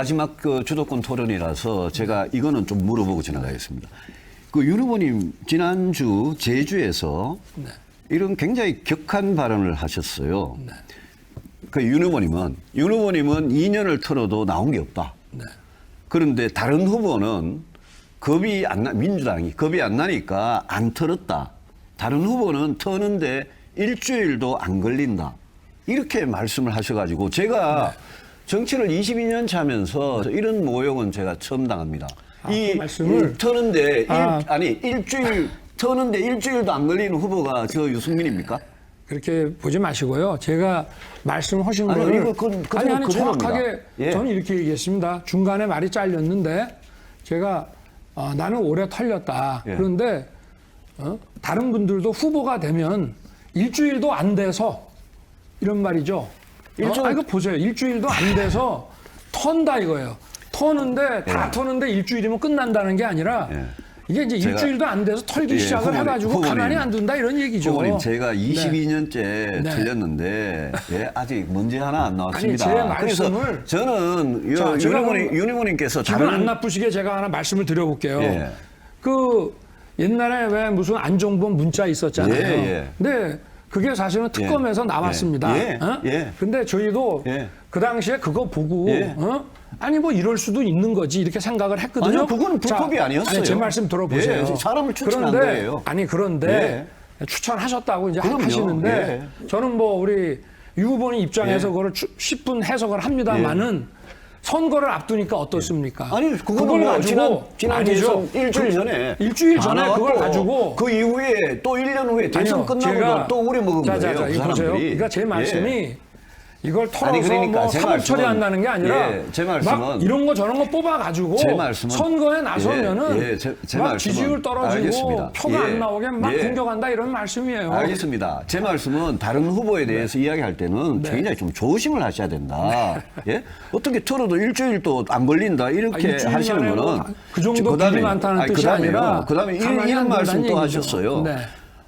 마지막 그 주도권 토론이라서 제가 이거는 좀 물어보고 지나가겠습니다. 그 윤 후보님 지난주 제주에서 네. 이런 굉장히 격한 발언을 하셨어요. 그윤 후보님은 윤 후보님은 2년을 털어도 나온 게 없다. 네. 그런데 다른 후보는 겁이 안 나, 민주당이 겁이 안 나니까 안 털었다. 다른 후보는 터는데 일주일도 안 걸린다. 이렇게 말씀을 하셔가지고 제가 네. 정치를 22년 차 하면서 이런 모욕은 제가 처음 당합니다. 아, 이그이 터는데 일, 아. 아니 일주일 터는데 일주일도 안 걸리는 후보가 저 유승민입니까? 그렇게 보지 마시고요. 제가 말씀하신 아니, 거를 이거 그- 그대로- 아니 아니. 정확하게 예. 저는 이렇게 얘기했습니다. 중간에 말이 잘렸는데 제가 어, 나는 오래 털렸다. 예. 그런데 어? 다른 분들도 후보가 되면 일주일도 안 돼서 이런 말이죠. 일주일- 어? 아, 이거 보세요. 일주일도 안 돼서 턴다 이거예요. 터는데 다 예. 터는데 일주일이면 끝난다는 게 아니라 예. 이게 이제 일주일도 안 돼서 털기 예, 시작을 후보님, 해가지고 후보님. 가만히 안 둔다 이런 얘기죠. 후보님 제가 네. 22년째 네. 틀렸는데 예, 아직 문제 하나 안 나왔습니다. 아니, 제 말씀을- 저는 자, 윤 후보님께서 기분 다른 안 나쁘시게 제가 하나 말씀을 드려볼게요. 예. 그 옛날에 왜 무슨 안종범 문자 있었잖아요. 예, 예. 근데 그게 사실은 특검에서 예. 나왔습니다. 예. 어? 예. 근데 저희도 예. 그 당시에 그거 보고 예. 어? 아니 뭐 이럴 수도 있는 거지 이렇게 생각을 했거든요. 아니요, 그거는 불법이 자, 아니었어요. 아니, 제 말씀 들어보세요. 예, 사람을 추천한 그런데, 거예요. 아니 그런데 추천하셨다고 이제 그럼요. 하시는데 저는 뭐 우리 유 후보님 입장에서 예. 그걸 추- 10분 해석을 합니다만은 선거를 앞두니까 어떻습니까? 아니 그거는 뭐 지난 지난 아니죠. 일주일 전에 일주일 다 전에 그걸 가지고 그 이후에 또 1년 후에 대선 아니요, 끝나고 제가- 또 우리 먹은 자, 거예요. 자, 자, 그 보세요. 사람들이. 그러니까 제 말씀이 예. 이걸 털어서 아니, 그러니까 뭐제 사법 처리한다는 게 아니라 예, 제막 말씀은- 이런 거 저런 거 뽑아 가지고 제 말씀은- 선거에 나서면은 예, 예, 제- 제 막 지지율 떨어지고 알겠습니다. 표가 예, 안 나오게 막 예. 공격한다 이런 말씀이에요. 알겠습니다. 제 말씀은 다른 후보에 대해서 이야기할 때는 네. 굉장히 좀 조심을 하셔야 된다. 예? 어떻게 털어도 일주일도 안 걸린다 이렇게 아, 하시는 거는 뭐그 정도 길이 많다는 뜻이 아니라 그다음에 이런, 이런 안 말씀 또. 하셨어요. 네.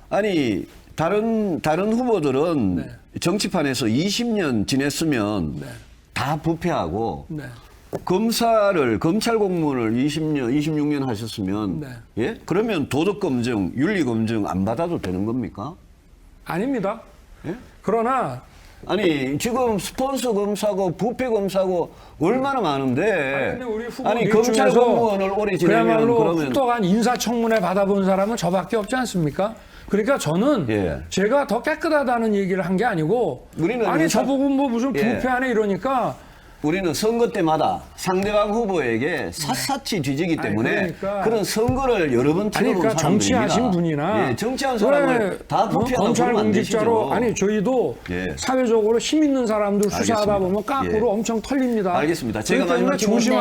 아니 다른 다른 후보들은 네. 정치판에서 20년 지냈으면 네. 다 부패하고 네. 검사를 검찰 공무원을 20년, 26년 하셨으면 네. 예? 그러면 도덕 검증, 윤리 검증 안 받아도 되는 겁니까? 아닙니다. 예? 그러나 아니 지금 스폰서 검사고 부패 검사고 얼마나 많은데 아니, 아니 님 검찰 공무원을 오래 지내면 그야말로 그러면 인사청문회 받아본 사람은 저밖에 없지 않습니까? 그러니까 저는 예. 제가 더 깨끗하다는 얘기를 한 게 아니고 아니 인사- 저보고 뭐 무슨 예. 부패하네 이러니까 우리는 선거 때마다 상대방 후보에게 샅샅이 뒤지기 때문에 그러니까- 그런 선거를 여러 번 아니 치러본 그러니까 사람들입니다. 정치하신 분이나 예, 정치한 사람을 왜, 다 어? 부패하다고 검찰 보면 안 공직자로. 아니 저희도 예. 사회적으로 힘 있는 사람들 수사하다 알겠습니다. 보면 깎으로 예. 엄청 털립니다. 알겠습니다. 제가 그렇기 때문에 마지막 질문- 조심 네.